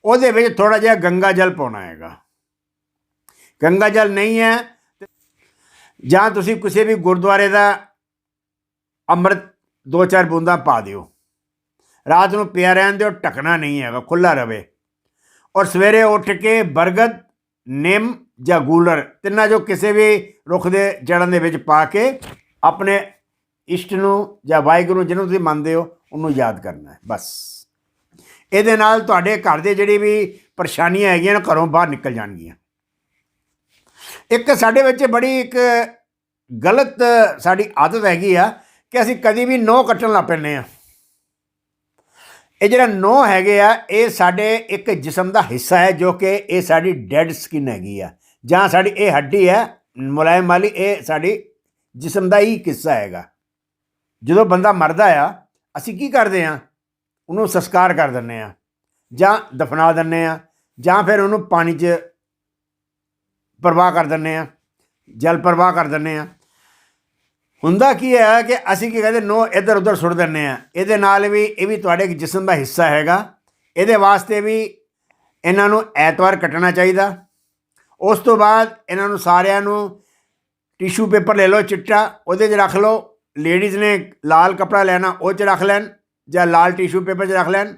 [SPEAKER 1] ਉਹਦੇ ਵਿੱਚ ਥੋੜਾ ਜਿਹਾ ਗੰਗਾ ਜਲ ਪਾਉਣਾ ਹੈਗਾ। ਗੰਗਾ ਜਲ ਨਹੀਂ ਹੈ ਜਾਂ ਤੁਸੀਂ ਕਿਸੇ ਵੀ ਗੁਰਦੁਆਰੇ ਦਾ ਅੰਮ੍ਰਿਤ ਦੋ ਚਾਰ ਬੂੰਦਾਂ ਪਾ ਦਿਓ। ਰਾਤ ਨੂੰ ਪਿਆ ਰਹਿਣ ਦਿਓ ਟਕਣਾ ਨਹੀਂ ਹੈਗਾ ਖੁੱਲਾ ਰਵੇ। ਔਰ ਸਵੇਰੇ ਉੱਠ ਕੇ ਬਰਗਦ, ਨਿੰਮ ਜਾਂ ਗੂਲਰ, ਤਿੰਨਾਂ ਜੋ ਕਿਸੇ ਵੀ ਰੁੱਖ ਦੇ ਜੜਾਂ ਦੇ ਵਿੱਚ ਪਾ ਕੇ ਆਪਣੇ ਇਸ਼ਟ ਨੂੰ ਜਾਂ ਵਾਹਿਗੁਰੂ ਜਿਹਨੂੰ ਤੁਸੀਂ ਮੰਨਦੇ ਹੋ, ਉਹਨੂੰ ਯਾਦ ਕਰਨਾ ਹੈ, ਬਸ। ਇਹਦੇ ਨਾਲ ਤੁਹਾਡੇ ਘਰ ਦੇ ਜਿਹੜੀ ਵੀ ਪਰੇਸ਼ਾਨੀਆਂ ਹੈਗੀਆਂ ਨੇ, ਘਰੋਂ ਬਾਹਰ ਨਿਕਲ ਜਾਣਗੀਆਂ। ਇੱਕ ਸਾਡੇ ਵਿੱਚ ਬੜੀ ਇੱਕ ਗਲਤ ਸਾਡੀ ਆਦਤ ਹੈਗੀ ਆ ਕਿ ਅਸੀਂ ਕਦੀ ਵੀ ਨੋ ਕੱਟਣ ਲੱਗ ਪੈਂਦੇ ਆ ਇਹ ਜਿਹੜਾ ਨੋ ਹੈਗੇ ਆ, ਇਹ ਸਾਡੇ ਇੱਕ ਜਿਸਮ ਦਾ ਹਿੱਸਾ ਹੈ ਜੋ ਕਿ ਇਹ ਸਾਡੀ ਡੈਡ ਸਕਿਨ ਹੈਗੀ ਆ। ਜਾਂ ਸਾਡੀ ਇਹ ਹੱਡੀ ਹੈ, ਮੁਲਾਇਮ ਵਾਲੀ, ਇਹ ਸਾਡੀ ਜਿਸਮ ਦਾ ਹੀ ਕਿੱਸਾ ਹੈਗਾ। ਜਦੋਂ ਬੰਦਾ ਮਰਦਾ ਆ, ਅਸੀਂ ਕੀ ਕਰਦੇ ਆ? ਉਹਨੂੰ ਸੰਸਕਾਰ ਕਰ ਦਿੰਨੇ ਆ, ਜਾਂ ਦਫਨਾ ਦਿੰਨੇ ਆ, ਜਾਂ ਫਿਰ ਉਹਨੂੰ ਪਾਣੀ 'ਚ ਪ੍ਰਵਾਹ ਕਰ ਦਿੰਨੇ ਆ, ਜਲ ਪ੍ਰਵਾਹ ਕਰ ਦਿੰਨੇ ਆ। ਹੁੰਦਾ ਕੀ ਹੈ ਕਿ ਅਸੀਂ ਕੀ ਕਹਿੰਦੇ, ਨੋ ਇੱਧਰ ਉੱਧਰ ਸੁੱਟ ਦਿੰਨੇ ਆ ਇਹਦੇ ਨਾਲ ਵੀ ਇਹ ਵੀ ਤੁਹਾਡੇ ਜਿਸਮ ਦਾ ਹਿੱਸਾ ਹੈਗਾ। ਇਹਦੇ ਵਾਸਤੇ ਵੀ ਇਹਨਾਂ ਨੂੰ ਐਤਵਾਰ ਕੱਟਣਾ ਚਾਹੀਦਾ। ਉਸ ਤੋਂ ਬਾਅਦ ਇਹਨਾਂ ਨੂੰ ਸਾਰਿਆਂ ਨੂੰ ਟਿਸ਼ੂ ਪੇਪਰ ਲੈ ਲਓ, ਚਿੱਟਾ, ਉਹਦੇ 'ਚ ਰੱਖ ਲਓ। ਲੇਡੀਜ਼ ਨੇ ਲਾਲ ਕਪੜਾ ਲੈਣਾ, ਉਹ 'ਚ ਰੱਖ ਲੈਣ, ਜਾਂ ਲਾਲ ਟਿਸ਼ੂ ਪੇਪਰ 'ਚ ਰੱਖ ਲੈਣ।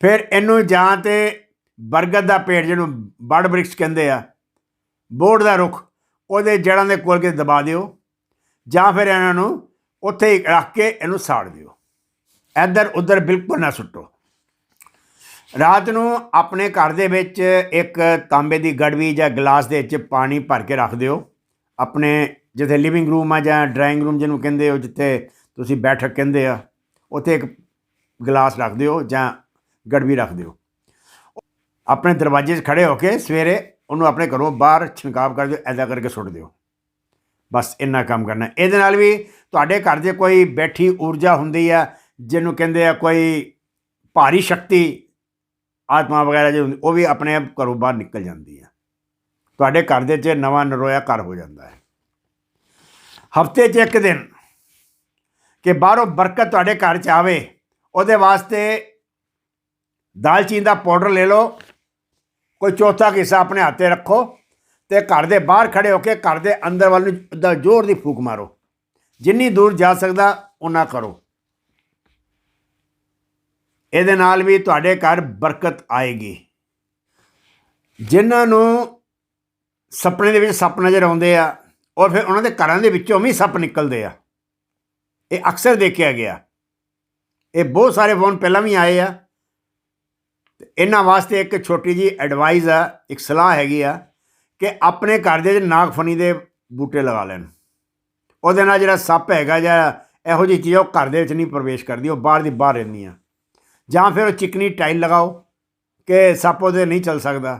[SPEAKER 1] ਫਿਰ ਇਹਨੂੰ ਜਾਂ ਤੇ ਬਰਗਦ ਦਾ ਪੇੜ, ਜਿਹਨੂੰ ਬੜ ਬ੍ਰਿਕਸ ਕਹਿੰਦੇ ਆ, ਬੋਰਡ ਦਾ ਰੁੱਖ, ਉਹਦੇ ਜੜਾਂ ਦੇ ਕੋਲ ਕੇ ਦਬਾ ਦਿਓ। ਜਾਂ ਫਿਰ ਇਹਨਾਂ ਨੂੰ ਉੱਥੇ ਹੀ ਰੱਖ ਕੇ ਇਹਨੂੰ ਸਾੜ ਦਿਓ। ਇੱਧਰ ਉੱਧਰ ਬਿਲਕੁਲ ਨਾ ਸੁੱਟੋ। ਰਾਤ ਨੂੰ ਆਪਣੇ ਘਰ ਦੇ ਵਿੱਚ ਇੱਕ ਤਾਂਬੇ ਦੀ ਗੜਵੀ ਜਾਂ ਗਲਾਸ ਦੇ ਵਿੱਚ ਪਾਣੀ ਭਰ ਕੇ ਰੱਖ ਦਿਓ। ਆਪਣੇ ਜਿੱਥੇ ਲਿਵਿੰਗ ਰੂਮ ਆ ਜਾਂ ਡਰਾਇੰਗ ਰੂਮ ਜਿਹਨੂੰ ਕਹਿੰਦੇ ਹੋ, ਜਿੱਥੇ ਤੁਸੀਂ ਬੈਠਕ ਕਹਿੰਦੇ ਆ, ਉੱਥੇ ਇੱਕ ਗਲਾਸ ਰੱਖ ਦਿਓ ਜਾਂ ਗੜਵੀ ਰੱਖ ਦਿਓ। ਆਪਣੇ ਦਰਵਾਜ਼ੇ 'ਚ ਖੜੇ ਹੋ ਕੇ ਸਵੇਰੇ ਉਹਨੂੰ ਆਪਣੇ ਘਰੋਂ ਬਾਹਰ ਛਿਣਕਾਵ ਕਰ ਦਿਓ, ਐਦਾਂ ਕਰਕੇ ਸੁੱਟ ਦਿਓ। ਬਸ ਇੰਨਾ ਕੰਮ ਕਰਨਾ। ਇਹਦੇ ਨਾਲ ਵੀ ਤੁਹਾਡੇ ਘਰ ਦੇ ਕੋਈ ਬੈਠੀ ਊਰਜਾ ਹੁੰਦੀ ਆ, ਜਿਹਨੂੰ ਕਹਿੰਦੇ ਆ ਕੋਈ ਭਾਰੀ ਸ਼ਕਤੀ, ਆਤਮਾ ਵਗੈਰਾ ਜੋ ਹੁੰਦੀ, ਉਹ ਵੀ ਆਪਣੇ ਆਪ ਘਰੋਂ ਬਾਹਰ ਨਿਕਲ ਜਾਂਦੀ ਆ। ਤੁਹਾਡੇ ਘਰ ਦੇ 'ਚ ਨਵਾਂ ਨਰੋਇਆ ਘਰ ਹੋ ਜਾਂਦਾ ਹੈ। ਹਫ਼ਤੇ 'ਚ ਇੱਕ ਦਿਨ ਕਿ ਬਾਹਰੋਂ ਬਰਕਤ ਤੁਹਾਡੇ ਘਰ ਚ ਆਵੇ, ਉਹਦੇ ਵਾਸਤੇ ਦਾਲਚੀਨ ਦਾ ਪਾਊਡਰ ਲੈ ਲਓ, ਕੋਈ ਚੌਥਾ ਕੁ ਹਿੱਸਾ ਆਪਣੇ ਹੱਥੇ ਰੱਖੋ ਤੇ ਘਰ ਦੇ ਬਾਹਰ ਖੜੇ ਹੋ ਕੇ ਘਰ ਦੇ ਅੰਦਰ ਵੱਲ ਨੂੰ ਦਾ ਜ਼ੋਰ ਦੀ ਫੂਕ ਮਾਰੋ। ਜਿੰਨੀ ਦੂਰ ਜਾ ਸਕਦਾ ਉਹਨਾਂ ਕਰੋ। ਇਹਦੇ ਨਾਲ ਵੀ ਤੁਹਾਡੇ ਘਰ ਬਰਕਤ ਆਏਗੀ। ਜਿਨ੍ਹਾਂ ਨੂੰ ਸੁਪਨੇ ਦੇ ਵਿੱਚ ਸੱਪ ਨਜ਼ਰ ਆਉਂਦੇ ਆ, ਔਰ ਫਿਰ ਉਹਨਾਂ ਦੇ ਘਰਾਂ ਦੇ ਵਿੱਚੋਂ ਵੀ ਸੱਪ ਨਿਕਲਦੇ ਆ। ਇਹ ਅਕਸਰ ਦੇਖਿਆ ਗਿਆ। ਇਹ ਬਹੁਤ ਸਾਰੇ ਫੋਨ ਪਹਿਲਾਂ ਵੀ ਆਏ ਆ। ਤੇ ਇਹਨਾਂ ਵਾਸਤੇ ਇੱਕ ਛੋਟੀ ਜੀ ਐਡਵਾਈਸ ਆ, ਇੱਕ ਸਲਾਹ ਹੈਗੀ ਆ। ਕਿ ਆਪਣੇ ਘਰ ਦੇ ਵਿੱਚ ਨਾਗਫਨੀ ਦੇ ਬੂਟੇ ਲਗਾ ਲੈਣ। ਉਹਦੇ ਨਾਲ ਜਿਹੜਾ ਸੱਪ ਹੈਗਾ ਜਾਂ ਇਹੋ ਜਿਹੀ ਚੀਜ਼ ਉਹ ਘਰ ਦੇ ਵਿੱਚ ਨਹੀਂ ਪ੍ਰਵੇਸ਼ ਕਰਦੀ, ਉਹ ਬਾਹਰ ਦੀ ਬਾਹਰ ਰਹਿੰਦੀ ਰਹਿੰਦੀਆਂ ਜਾਂ ਫਿਰ ਉਹ ਚਿਕਨੀ ਟਾਈਲ ਲਗਾਓ ਕਿ ਸੱਪ ਉਹਦੇ ਨਹੀਂ ਚੱਲ ਸਕਦਾ।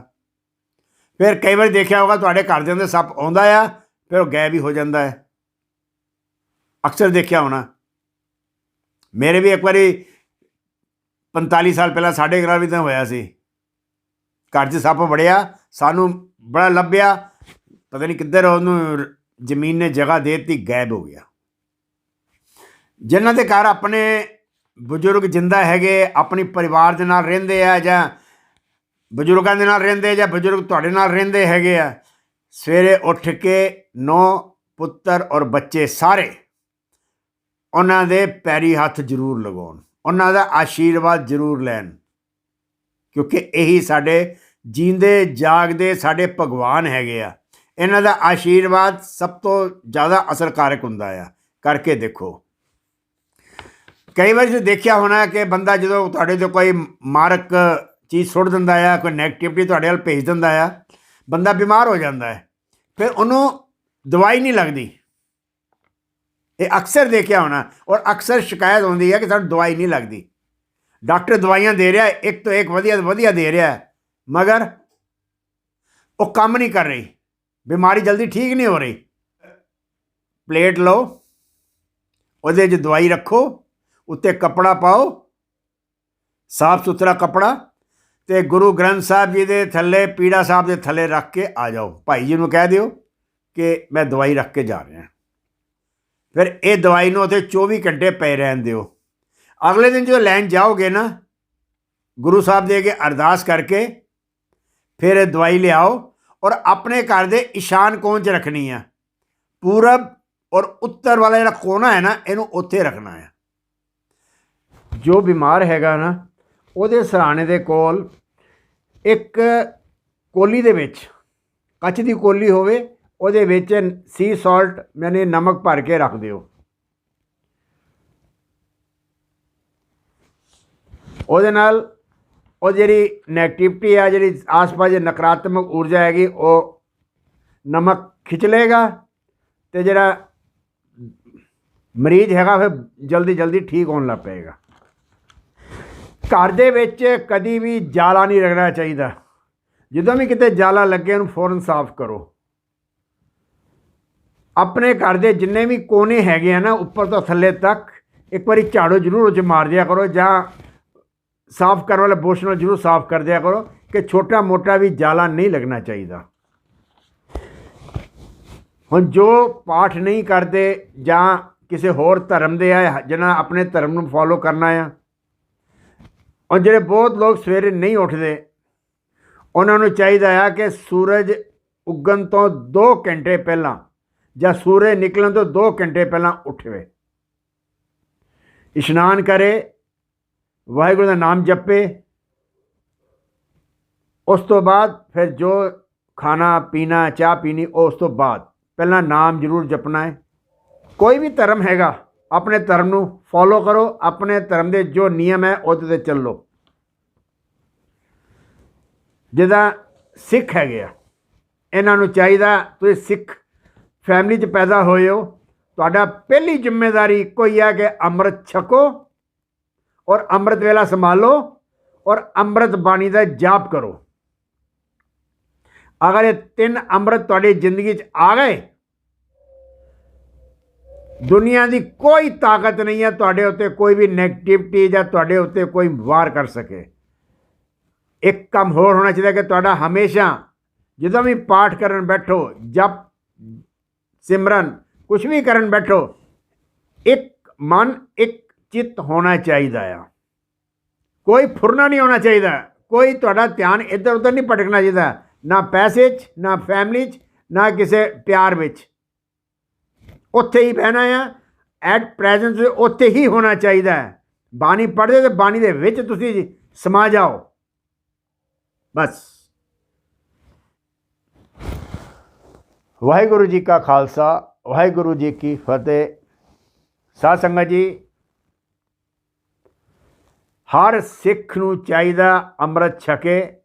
[SPEAKER 1] ਫਿਰ ਕਈ ਵਾਰ ਦੇਖਿਆ ਹੋਗਾ ਤੁਹਾਡੇ ਘਰ ਦੇ ਅੰਦਰ ਸੱਪ ਆਉਂਦਾ ਆ, ਫਿਰ ਉਹ ਗਾਇਬ ਵੀ ਹੋ ਜਾਂਦਾ ਹੈ। ਅਕਸਰ ਦੇਖਿਆ ਹੋਣਾ। ਮੇਰੇ ਵੀ ਇੱਕ ਵਾਰੀ 45 ਸਾਲ ਪਹਿਲਾਂ ਸਾਡੇ ਘਰ ਵੀ ਤਾਂ ਹੋਇਆ ਸੀ। ਘਰ 'ਚ ਸੱਪ ਵੜਿਆ, ਸਾਨੂੰ ਬੜਾ ਲੱਭਿਆ। ਪਤਾ ਨਹੀਂ ਕਿੱਧਰ ਉਹਨੂੰ ਜ਼ਮੀਨ ਨੇ ਜਗ੍ਹਾ ਦੇ ਦਿੱਤੀ, ਗਾਇਬ ਹੋ ਗਿਆ। ਜਿਨ੍ਹਾਂ ਦੇ ਘਰ ਆਪਣੇ ਬਜ਼ੁਰਗ ਜਿੰਦਾ ਹੈਗੇ, ਆਪਣੀ ਪਰਿਵਾਰ ਦੇ ਨਾਲ ਰਹਿੰਦੇ ਆ ਜਾਂ ਬਜ਼ੁਰਗਾਂ ਦੇ ਨਾਲ ਰਹਿੰਦੇ ਜਾਂ ਬਜ਼ੁਰਗ ਤੁਹਾਡੇ ਨਾਲ ਰਹਿੰਦੇ ਹੈਗੇ ਆ, ਸਵੇਰੇ ਉੱਠ ਕੇ ਨੌ ਪੁੱਤਰ ਔਰ ਬੱਚੇ ਸਾਰੇ ਉਹਨਾਂ ਦੇ ਪੈਰੀ ਹੱਥ ਜ਼ਰੂਰ ਲਗਾਉਣ। ਉਹਨਾਂ ਦਾ ਆਸ਼ੀਰਵਾਦ ਜ਼ਰੂਰ ਲੈਣ। ਕਿਉਂਕਿ ਇਹੀ ਸਾਡੇ ਜੀਂਦੇ, ਜਾਗਦੇ ਸਾਡੇ ਭਗਵਾਨ ਹੈਗੇ ਆ। ਇਹਨਾਂ ਦਾ ਆਸ਼ੀਰਵਾਦ ਸਭ ਤੋਂ ਜ਼ਿਆਦਾ ਅਸਰਕਾਰਕ ਹੁੰਦਾ ਆ। ਕਰਕੇ ਦੇਖੋ। ਕਈ ਵਾਰ ਤੁਸੀਂ ਦੇਖਿਆ ਹੋਣਾ ਕਿ ਬੰਦਾ ਜਦੋਂ ਤੁਹਾਡੇ ਤੇ ਕੋਈ ਮਾਰਕ ਚੀਜ਼ ਸੁੱਟ ਦਿੰਦਾ ਆ, ਕੋਈ 네ਗੇਟਿਵਿਟੀ ਤੁਹਾਡੇ ਵੱਲ ਭੇਜ ਦਿੰਦਾ ਆ, ਬੰਦਾ ਬਿਮਾਰ ਹੋ ਜਾਂਦਾ ਹੈ। ਫਿਰ ਉਹਨੂੰ ਦਵਾਈ ਨਹੀਂ ਲੱਗਦੀ। ਇਹ ਅਕਸਰ ਦੇਖਿਆ ਹੋਣਾ ਔਰ ਅਕਸਰ ਸ਼ਿਕਾਇਤ ਹੁੰਦੀ ਹੈ ਕਿ ਸਾਨੂੰ ਦਵਾਈ ਨਹੀਂ ਲੱਗਦੀ। ਡਾਕਟਰ ਦਵਾਈਆਂ ਦੇ ਰਿਹਾ, ਇੱਕ ਤੋਂ ਇੱਕ ਵਧੀਆ ਤੋਂ ਵਧੀਆ ਦੇ ਰਿਹਾ। ਮਗਰ ਉਹ ਕੰਮ ਨਹੀਂ ਕਰ ਰਹੀ। ਬਿਮਾਰੀ ਜਲਦੀ ਠੀਕ ਨਹੀਂ ਹੋ ਰਹੀ। ਪਲੇਟ ਲਓ, ਉਹਦੇ 'ਚ ਦਵਾਈ ਰੱਖੋ, ਉੱਤੇ ਕੱਪੜਾ ਪਾਓ, ਸਾਫ਼ ਸੁਥਰਾ ਕੱਪੜਾ ਤੇ ਗੁਰੂ ਗ੍ਰੰਥ ਸਾਹਿਬ ਜੀ ਦੇ ਥੱਲੇ, ਪੀੜਾ ਸਾਹਿਬ ਦੇ ਥੱਲੇ ਰੱਖ ਕੇ ਆ ਜਾਓ। ਭਾਈ ਜੀ ਨੂੰ ਕਹਿ ਦਿਓ ਕਿ ਮੈਂ ਦਵਾਈ ਰੱਖ ਕੇ ਜਾ ਰਿਹਾ। ਫਿਰ ਇਹ ਦਵਾਈ ਨੂੰ ਉੱਥੇ 24 ਘੰਟੇ ਪਏ ਰਹਿਣ ਦਿਓ। ਅਗਲੇ ਦਿਨ ਜਦੋਂ ਲੈਣ ਜਾਓਗੇ ਨਾ, ਗੁਰੂ ਸਾਹਿਬ ਦੇ ਅੱਗੇ ਅਰਦਾਸ ਕਰਕੇ ਫਿਰ ਇਹ ਦਵਾਈ ਲਿਆਓ ਔਰ ਆਪਣੇ ਘਰ ਦੇ ਈਸ਼ਾਨ ਕੋਣ 'ਚ ਰੱਖਣੀ ਆ? ਪੂਰਬ ਔਰ ਉੱਤਰ ਵਾਲਾ ਜਿਹੜਾ ਕੋਨਾ ਹੈ ਨਾ, ਇਹਨੂੰ ਉੱਥੇ ਰੱਖਣਾ ਹੈ ਜੋ ਬਿਮਾਰ ਹੈਗਾ ਨਾ, ਉਹਦੇ ਸਰਾਣੇ ਦੇ ਕੋਲ ਇੱਕ ਕੋਲੀ ਦੇ ਵਿੱਚ, ਕੱਚ ਦੀ ਕੋਲੀ ਹੋਵੇ, ਉਹਦੇ ਵਿੱਚ ਸੀ ਸਾਲਟ ਯਾਨੀ ਨਮਕ ਭਰ ਕੇ ਰੱਖ ਦਿਓ। ਉਹਦੇ ਨਾਲ ਉਹ ਜਿਹੜੀ 네ਗੇਟਿਵਿਟੀ ਆ, ਜਿਹੜੀ ਆਸ-ਪਾਸ ਦੀ ਨਕਾਰਾਤਮਕ ਊਰਜਾ ਹੈਗੀ, ਉਹ ਨਮਕ ਖਿੱਚ ਲਏਗਾ ਤੇ ਜਿਹੜਾ ਮਰੀਜ਼ ਹੈਗਾ, ਫਿਰ ਜਲਦੀ ਜਲਦੀ ਠੀਕ ਹੋਣ ਲੱਗ ਪਏਗਾ। ਘਰ ਦੇ ਵਿੱਚ ਕਦੀ ਵੀ ਜਾਲਾ ਨਹੀਂ ਰੱਖਣਾ ਚਾਹੀਦਾ। ਜਦੋਂ ਵੀ ਕਿਤੇ ਜਾਲਾ ਲੱਗੇ, ਉਹਨੂੰ ਫੌਰਨ ਸਾਫ਼ ਕਰੋ। ਆਪਣੇ ਘਰ ਦੇ ਜਿੰਨੇ ਵੀ ਕੋਨੇ ਹੈਗੇ ਆ ਨਾ, ਉੱਪਰ ਤੋਂ ਥੱਲੇ ਤੱਕ, ਇੱਕ ਵਾਰੀ ਝਾੜੂ ਜ਼ਰੂਰ ਉਹ ਮਾਰ ਦਿਆ ਕਰੋ, ਜਾਂ ਸਾਫ਼ ਕਰਨ ਵਾਲੇ ਬੁਰਸ਼ ਨਾਲ ਜ਼ਰੂਰ ਸਾਫ਼ ਕਰ ਦਿਆ ਕਰੋ ਕਿ ਛੋਟਾ ਮੋਟਾ ਵੀ ਜਾਲਾ ਨਹੀਂ ਲੱਗਣਾ ਚਾਹੀਦਾ। ਹੁਣ ਜੋ ਪਾਠ ਨਹੀਂ ਕਰਦੇ ਜਾਂ ਕਿਸੇ ਹੋਰ ਧਰਮ ਦੇ ਆ ਜਿਹਨਾਂ ਆਪਣੇ ਧਰਮ ਨੂੰ ਫੋਲੋ ਕਰਨਾ ਆ ਔਰ ਜਿਹੜੇ ਬਹੁਤ ਲੋਕ ਸਵੇਰੇ ਨਹੀਂ ਉੱਠਦੇ, ਉਹਨਾਂ ਨੂੰ ਚਾਹੀਦਾ ਆ ਕਿ ਸੂਰਜ ਉੱਗਣ ਤੋਂ 2 ਘੰਟੇ ਪਹਿਲਾਂ ਜਾਂ ਸੂਰਜ ਨਿਕਲਣ ਤੋਂ 2 ਘੰਟੇ ਪਹਿਲਾਂ ਉੱਠਵੇ। ਇਸ਼ਨਾਨ ਕਰੇ ਵਾਹਿਗੁਰੂ ਦਾ ਨਾਮ ਜਪੇ। ਉਸ ਤੋਂ ਬਾਅਦ ਫਿਰ ਜੋ ਖਾਣਾ, ਪੀਣਾ, ਚਾਹ ਪੀਣੀ, ਉਸ ਤੋਂ ਬਾਅਦ ਪਹਿਲਾਂ ਨਾਮ ਜ਼ਰੂਰ ਜਪਣਾ ਹੈ। ਕੋਈ ਵੀ ਧਰਮ ਹੈਗਾ, ਆਪਣੇ ਧਰਮ ਨੂੰ ਫੋਲੋ ਕਰੋ, ਆਪਣੇ ਧਰਮ ਦੇ ਜੋ ਨਿਯਮ ਹੈ, ਉਹਦੇ ਤੇ ਚੱਲੋ। ਜਿਹਦਾ ਸਿੱਖ ਹੈਗੇ ਆ, ਇਹਨਾਂ ਨੂੰ ਚਾਹੀਦਾ ਤੁਸੀਂ ਸਿੱਖ ਫੈਮਿਲੀ 'ਚ ਪੈਦਾ ਹੋਏ ਹੋ। ਤੁਹਾਡਾ ਪਹਿਲੀ ਜ਼ਿੰਮੇਵਾਰੀ ਇੱਕੋ ਹੀ ਹੈ ਕਿ ਅੰਮ੍ਰਿਤ ਛਕੋ ਔਰ ਅੰਮ੍ਰਿਤ ਵੇਲਾ ਸੰਭਾਲੋ ਔਰ ਅੰਮ੍ਰਿਤ ਬਾਣੀ ਦਾ ਜਾਪ ਕਰੋ। ਅਗਰ ਇਹ ਤਿੰਨ ਅੰਮ੍ਰਿਤ ਤੁਹਾਡੀ ਜ਼ਿੰਦਗੀ 'ਚ ਆ ਗਏ, ਦੁਨੀਆ ਦੀ ਕੋਈ ਤਾਕਤ ਨਹੀਂ ਹੈ ਤੁਹਾਡੇ ਉੱਤੇ ਕੋਈ ਵੀ 네ਗੇਟਿਵਿਟੀ ਜਾਂ ਤੁਹਾਡੇ ਉੱਤੇ ਕੋਈ ਵਾਰ ਕਰ ਸਕੇ। ਇੱਕ ਕੰਮ ਹੋਰ ਹੋਣਾ ਚਾਹੀਦਾ ਕਿ ਤੁਹਾਡਾ ਹਮੇਸ਼ਾ ਜਦੋਂ ਵੀ ਪਾਠ ਕਰਨ ਬੈਠੋ, ਜਪ, ਸਿਮਰਨ ਕੁਝ ਵੀ ਕਰਨ ਬੈਠੋ, ਇੱਕ ਮਨ ਇੱਕ ਚਿੱਤ ਹੋਣਾ ਚਾਹੀਦਾ ਆ। ਕੋਈ ਫੁਰਨਾ ਨਹੀਂ ਹੋਣਾ ਚਾਹੀਦਾ। ਕੋਈ ਤੁਹਾਡਾ ਧਿਆਨ ਇੱਧਰ ਉੱਧਰ ਨਹੀਂ ਭਟਕਣਾ ਚਾਹੀਦਾ। ਨਾ ਪੈਸੇ 'ਚ, ਨਾ ਫੈਮਿਲੀ 'ਚ, ਨਾ ਕਿਸੇ ਪਿਆਰ ਵਿੱਚ। ਉੱਥੇ ਹੀ ਬਹਿਣਾ ਆ। ਐਟ ਪ੍ਰੈਜ਼ੈਂਸ ਉੱਥੇ ਹੀ ਹੋਣਾ ਚਾਹੀਦਾ। ਹੈ ਬਾਣੀ ਪੜ੍ਹਦੇ ਤੇ ਬਾਣੀ ਦੇ ਵਿੱਚ ਤੁਸੀਂ ਸਮਾ ਜਾਓ। ਬਸ। ਵਾਹਿਗੁਰੂ ਜੀ ਕਾ ਖਾਲਸਾ, ਵਾਹਿਗੁਰੂ ਜੀ ਕੀ ਫਤਿਹ। ਸਾਧ ਸੰਗਤ ਜੀ ਹਰ ਸਿੱਖ ਨੂੰ ਚਾਹੀਦਾ ਅੰਮ੍ਰਿਤ ਛਕੇ,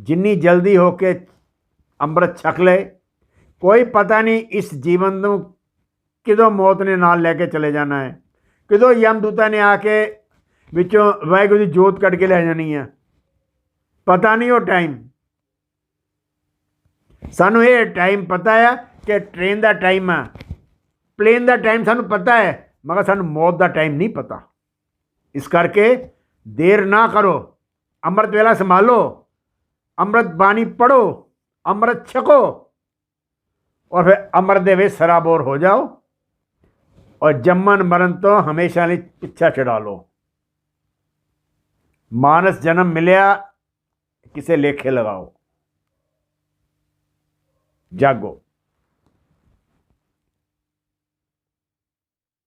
[SPEAKER 1] ਜਿੰਨੀ ਜਲਦੀ ਹੋ ਕੇ ਅੰਮ੍ਰਿਤ ਛਕ ਲੈ ਕੋਈ ਪਤਾ ਨਹੀਂ ਇਸ ਜੀਵਨ ਨੂੰ ਕਿਦੋਂ ਮੌਤ ਨੇ ਨਾਲ ਲੈ ਕੇ ਚਲੇ ਜਾਣਾ ਹੈ। ਕਿਦੋਂ ਯਮਦੂਤਾਂ ਨੇ ਆ ਕੇ ਵਿੱਚੋਂ ਵਾਹਿਗੁਰੂ ਦੀ ਜੋਤ ਕੱਢ ਕੇ ਲੈ ਜਾਣੀ ਆ ਪਤਾ ਨਹੀਂ ਉਹ ਟਾਈਮ। ਸਾਨੂੰ ਇਹ ਟਾਈਮ ਪਤਾ ਹੈ ਕਿ ਟ੍ਰੇਨ ਦਾ ਟਾਈਮ ਆ। ਪਲੇਨ ਦਾ ਟਾਈਮ ਸਾਨੂੰ ਪਤਾ ਹੈ, ਮਗਰ ਸਾਨੂੰ ਮੌਤ ਦਾ ਟਾਈਮ ਨਹੀਂ ਪਤਾ। ਇਸ ਕਰਕੇ ਦੇਰ ਨਾ ਕਰੋ ਅੰਮ੍ਰਿਤ ਵੇਲਾ ਸੰਭਾਲੋ ਅੰਮ੍ਰਿਤ ਬਾਣੀ ਪੜੋ ਅੰਮ੍ਰਿਤ ਛਕੋ ਔਰ ਫਿਰ ਅੰਮ੍ਰਿਤ ਦੇ ਵਿੱਚ ਸਰਾਬੋਰ ਹੋ ਜਾਓ ਔਰ ਜੰਮਨ ਮਰਨ ਤੋਂ ਹਮੇਸ਼ਾ ਲਈ ਪਿੱਛਾ ਛਡਾ ਲਓ ਮਾਨਸ ਜਨਮ ਮਿਲਿਆ ਕਿਸੇ ਲੇਖੇ ਲਗਾਓ ਜਾਗੋ